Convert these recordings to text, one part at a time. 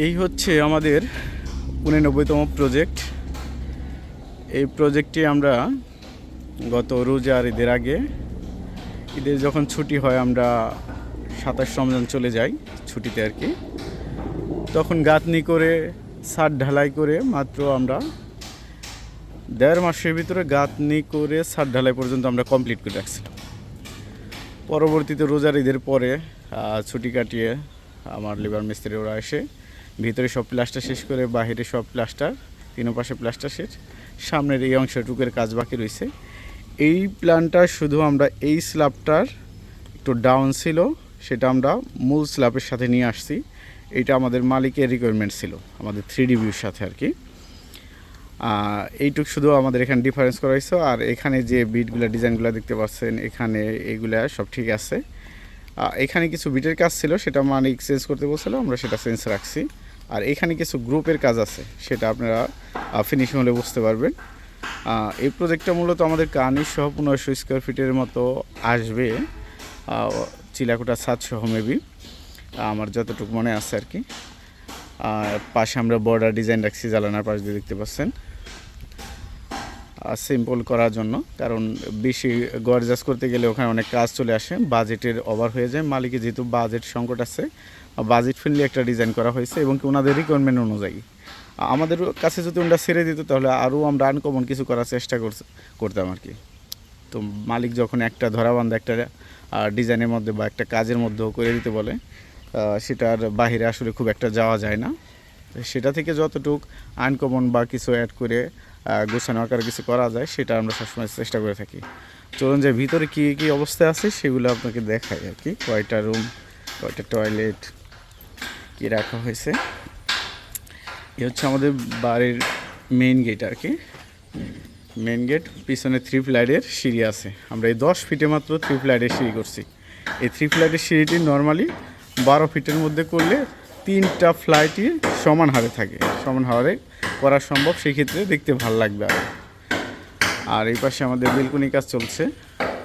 এই হচ্ছে আমাদের উননব্বইতম প্রজেক্ট এই প্রজেক্টটি আমরা গত রোজার ঈদের আগে, ঈদের যখন ছুটি হয় আমরা সাতাশ রমজান চলে যাই ছুটিতে আর কি। তখন গাঁথনি করে, ছাদ ঢালাই করে মাত্র আমরা দেড় মাসের ভিতরে গাঁথনি করে ছাদ ঢালাই পর্যন্ত আমরা কমপ্লিট করে রাখছিলাম। পরবর্তীতে রোজার ঈদের পরে ছুটি কাটিয়ে আমার লিভার মিস্ত্রি ওরা এসে ভিতরে সব প্লাস্টার শেষ করে বাহিরে সব প্লাস্টার তিন পাশে প্লাস্টার শেষ। সামনের এই অংশটুকের কাজ বাকি রয়েছে এই প্ল্যানটা শুধু আমরা এই স্ল্যাবটার একটু ডাউন ছিল, সেটা আমরা মূল স্ল্যাবের সাথে নিয়ে আসছি। এটা আমাদের মালিকের রিকোয়ারমেন্ট ছিল, আমাদের থ্রি ডি ভিউর সাথে আর কি। এইটুক শুধু আমাদের এখানে ডিফারেন্স করা হয়েছে আর এখানে যে বিটগুলো ডিজাইনগুলো দেখতে পাচ্ছেন, এখানে এগুলা সব ঠিক আছে। এখানে কিছু বিটের কাজ ছিল, সেটা মালিক চেঞ্জ করতে বলছিল, আমরা সেটা চেঞ্জ রাখছি। আর এখানে কিছু গ্রুপের কাজ আছে, সেটা আপনারা ফিনিশিং হলে বুঝতে পারবেন। এই প্রজেক্টটা মূলত আমাদের কানির সহ পনেরোশো স্কোয়ার ফিটের মতো আসবে। চিলাকোটা সাতশো মেবি আমার যতটুকু মনে আছে আর কি। পাশে আমরা বর্ডার ডিজাইন রাখছি জ্বালানার পাশ দিয়ে দেখতে পাচ্ছেন। সিম্পল করার জন্য, কারণ বেশি গরজাস করতে গেলে ওখানে অনেক কাজ চলে আসে বাজেটের ওভার হয়ে যায়। মালিকের যেহেতু বাজেট সংকট আছে বাজেট ফ্রেন্ডলি একটা ডিজাইন করা হয়েছে এবং কি ওনাদের রিকোয়ারমেন্ট অনুযায়ী। আমাদের কাছে যদি ওনারা ছেড়ে দিত তাহলে আরও আমরা আনকমন কিছু করার চেষ্টা করতাম আর কি। তো মালিক যখন একটা ধরাবান্ধা একটা ডিজাইনের মধ্যে বা একটা কাজের মধ্যেও করে দিতে বলে সেটার বাইরে আসলে খুব একটা যাওয়া যায় না। সেটা থেকে যতটুক আনকমন বা কিছু অ্যাড করে গোছানো আকারে কিছু করা যায়, সেটা আমরা সবসময় চেষ্টা করে থাকি। চলুন যে ভিতরে কী কী অবস্থায় আছে সেগুলো আপনাকে দেখাই আর কি। কয়টা রুম কয়টা টয়লেট কী রাখা হয়েছে। এ হচ্ছে আমাদের বাড়ির মেইন গেট আর কি। মেন গেট পিছনে থ্রি ফ্লাইটের সিঁড়ি আছে। আমরা এই দশ ফিটে মাত্র থ্রি ফ্লাইটের সিঁড়ি করছি। এই থ্রি ফ্লাইটের সিঁড়িটি নর্মালি বারো ফিটের মধ্যে করলে তিনটা ফ্লাইটই সমান হারে থাকে। সমান হারে করা সম্ভব, সেক্ষেত্রে দেখতে ভালো লাগবে আর। আর এই পাশে আমাদের বেলকুনি কাজ চলছে।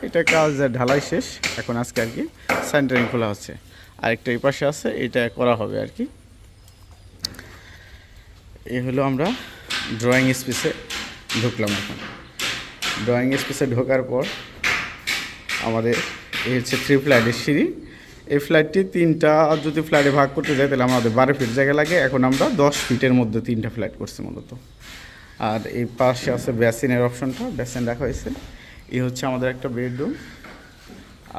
এটা কাজ ঢালাই শেষ। এখন আজকে আর কি সেন্টারিং খোলা হচ্ছে। আরেকটা এই পাশে আছে, এটা করা হবে আর কি। এই হলো আমরা ড্রয়িং স্পেসে ঢুকলাম এখন। ড্রয়িং স্পেসে ঢোকার পর আমাদের এই হচ্ছে থ্রি ফ্লাইটের সিঁড়ি। এই ফ্লাইটটি তিনটা, যদি ফ্ল্যাটে ভাগ করতে যাই তাহলে আমাদের বারো ফিট জায়গা লাগে। এখন আমরা দশ ফিটের মধ্যে তিনটা ফ্ল্যাট করছি মূলত। আর এই পাশে আছে বেসিনের অপশনটা বেসিন রাখা হয়েছে। এই হচ্ছে আমাদের একটা বেডরুম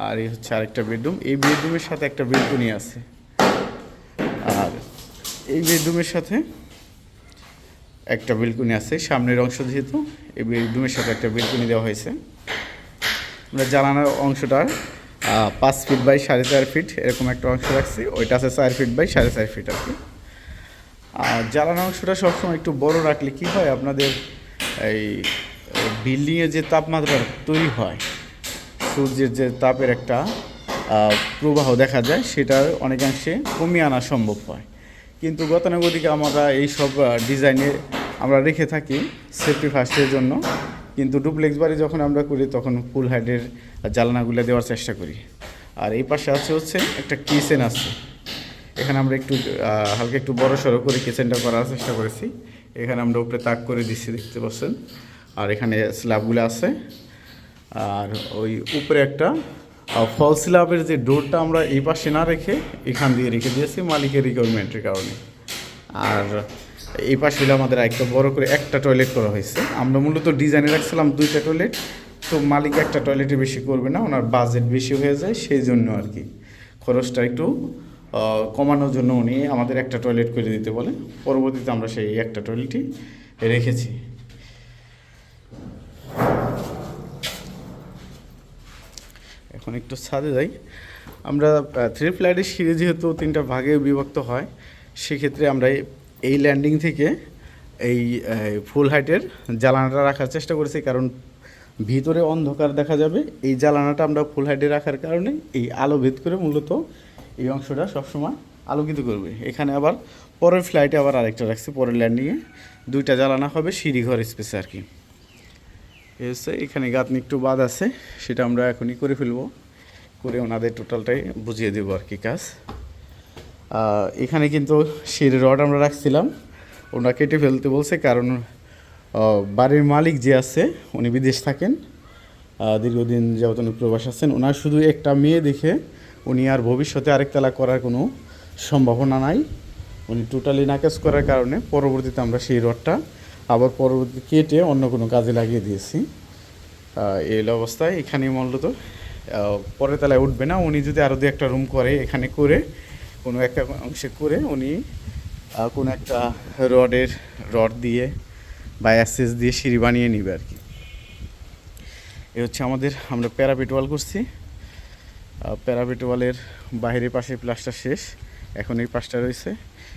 আর এই হচ্ছে আরেকটা বেডরুম। এই বেডরুমের সাথে একটা বেডরুমই আছে। আর এই বেডরুমের সাথে একটা বেলকুনি আছে, সামনের অংশ যেহেতু, এই বেডরুমের সাথে একটা বেলকুনি দেওয়া হয়েছে। আমরা জানানোর অংশটার পাঁচ ফিট বাই সাড়ে চার ফিট এরকম একটা অংশ রাখছি। ওইটা আছে চার ফিট বাই সাড়ে চার ফিট আর কি। আর জ্বালানো অংশটা সবসময় একটু বড় রাখলে কি হয়? আপনাদের এই বিল্ডিংয়ে যে তাপমাত্রা তৈরি হয় সূর্যের যে তাপের একটা প্রবাহ দেখা যায় সেটা অনেকাংশে কমিয়ে আনা সম্ভব হয়। কিন্তু গতানুগতিকে আমরা এই সব ডিজাইনে আমরা রেখে থাকি সেফটি ফার্স্টের জন্য। কিন্তু ডুপ্লেক্স বাড়ি যখন আমরা করি, তখন ফুল হাইডের জ্বালানাগুলো দেওয়ার চেষ্টা করি। আর এই পাশে আছে হচ্ছে একটা কিচেন আছে। এখানে আমরা একটু হালকা একটু বড় সড়ো করে কিচেনটা করার চেষ্টা করেছি। এখানে আমরা উপরে তাক করে দিচ্ছি, দেখতে পাচ্ছেন। আর এখানে স্ল্যাবগুলো আছে। আর ওই উপরে একটা ফল স্ল্যাবের যে ডোরটা আমরা এই পাশে না রেখে এখান দিয়ে রেখে দিয়েছি মালিকের রিকোয়ারমেন্টের কারণে। আর এই পাশে আমাদের একটা বড় করে একটা টয়লেট করা হয়েছে। আমরা মূলত ডিজাইনে রাখছিলাম দুইটা টয়লেট তো মালিক একটা টয়লেটে বেশি করবে না, ওনার বাজেট বেশি হয়ে যায়, সেই জন্য আর কি। খরচটা একটু কমানোর জন্য উনি আমাদের একটা টয়লেট করে দিতে বলে পরবর্তীতে আমরা সেই একটা টয়লেটই রেখেছি। এখন একটু ছাদে যাই। আমরা থ্রি ফ্লাইটের সিঁড়ি যেহেতু তিনটা ভাগে বিভক্ত হয়, সেক্ষেত্রে আমরা এই- ল্যান্ডিং থেকে এই ফুল হাইটের জ্বালানাটা রাখার চেষ্টা করেছি, কারণ ভিতরে অন্ধকার দেখা যাবে। এই জ্বালানাটা আমরা ফুল হাইটে রাখার কারণে এই আলো ভেদ করে মূলত এই অংশটা সবসময় আলোকিত করবে। এখানে আবার পরের ফ্লাইটে আবার আরেকটা রাখছি, পরের ল্যান্ডিংয়ে দুইটা জ্বালানা হবে সিঁড়ি ঘর স্পেসে আর কি। হচ্ছে এখানে গাঁথনি একটু বাদ আছে, সেটা আমরা এখনই করে ফেলব। করে ওনাদের টোটালটাই বুঝিয়ে দেবো আর কি কাজ। এখানে কিন্তু সিঁড়ি রড আমরা রাখছিলাম, ওনারা কেটে ফেলতে বলছে, কারণ বাড়ির মালিক যে আছে, উনি বিদেশ থাকেন দীর্ঘদিন যাবত উনি প্রবাস আছেন, ওনার শুধু একটা মেয়ে দেখে উনি আর ভবিষ্যতে আরেক তালা করার কোনো সম্ভাবনা নাই। উনি টোটালি নাকাজ করার কারণে পরবর্তীতে আমরা সেই রডটা আবার পরবর্তী কেটে অন্য কোনো কাজে লাগিয়ে দিয়েছি। এই অবস্থায় এখানে মূলত। পরে তালায় উঠবে না, উনি যদি আরও দু একটা রুম করে এখানে করে, কোনো একটা অংশে করে উনি কোনো একটা রডের, রড দিয়ে বা অ্যাসেস দিয়ে সিঁড়ি বানিয়ে নিবে আর কি। এ হচ্ছে আমাদের, আমরা প্যারাপিট ওয়াল করছি। প্যারাপিট ওয়ালের বাইরের পাশে প্লাস্টার শেষ, এখন এই পাশটা রয়েছে।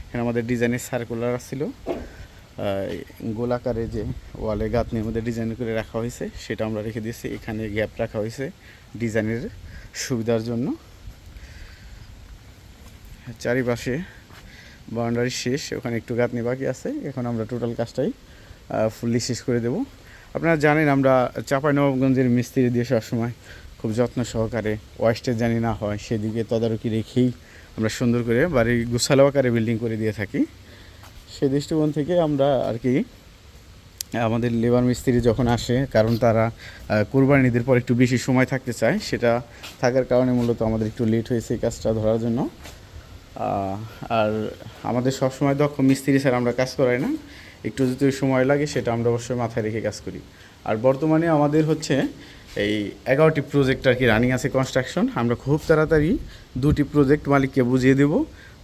এখানে আমাদের ডিজাইনের সার্কুলার ছিল। গোলাকারে যে ওয়ালে গাঁথনির মধ্যে ডিজাইন করে রাখা হয়েছে, সেটা আমরা রেখে দিয়েছি। এখানে গ্যাপ রাখা হয়েছে ডিজাইনের সুবিধার জন্য। চারিপাশে বাউন্ডারি শেষ, ওখানে একটু গাঁথনি বাকি আছে। এখন আমরা টোটাল কাজটাই ফুললি শেষ করে দেব। আপনারা জানেন, আমরা চাঁপাইনবাবগঞ্জের মিস্ত্রি দিয়ে সবসময় খুব যত্ন সহকারে ওয়েস্টে জানি না হয়, সেদিকে তদারকি রেখেই আমরা সুন্দর করে বাড়ি গুছালো আকারে বিল্ডিং করে দিয়ে থাকি। সেই দৃষ্টিকোণ থেকে আমরা আর কি আমাদের লেবার মিস্ত্রি যখন আসে কারণ তারা আহ, ঈদের পর একটু বেশি সময় থাকতে চায় সেটা থাকার কারণে মূলত আমাদের একটু লেট হয়েছে এই কাজটা ধরার জন্য। আর আমাদের সবসময় দক্ষ মিস্ত্রি ছাড়া আমরা কাজ করাই না। একটু যদি সময় লাগে সেটা আমরা অবশ্যই মাথায় রেখে কাজ করি। আর বর্তমানে আমাদের হচ্ছে এই এগারোটি প্রজেক্ট আর কি রানিং আছে কনস্ট্রাকশন আমরা খুব তাড়াতাড়ি দুটি প্রজেক্ট মালিককে বুঝিয়ে দেব।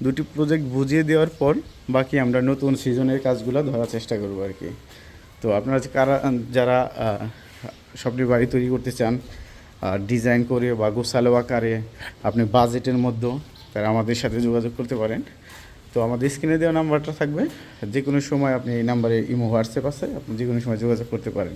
দুটি প্রজেক্ট বুঝিয়ে দেওয়ার পর বাকি আমরা নতুন সিজনের কাজগুলো ধরার চেষ্টা করব আর কি। তো আপনারা কারা, যারা স্বপ্নের বাড়ি তৈরি করতে চান ডিজাইন করে বা গোছালো আকারে আপনি বাজেটের মধ্যে তারা আমাদের সাথে যোগাযোগ করতে পারেন। তো আমাদের স্ক্রিনে দেওয়া নাম্বারটা থাকবে। যে কোনো সময় আপনি এই নাম্বারে ইমো হোয়াটসঅ্যাপ আছে, আপনি যে কোনো সময় যোগাযোগ করতে পারেন।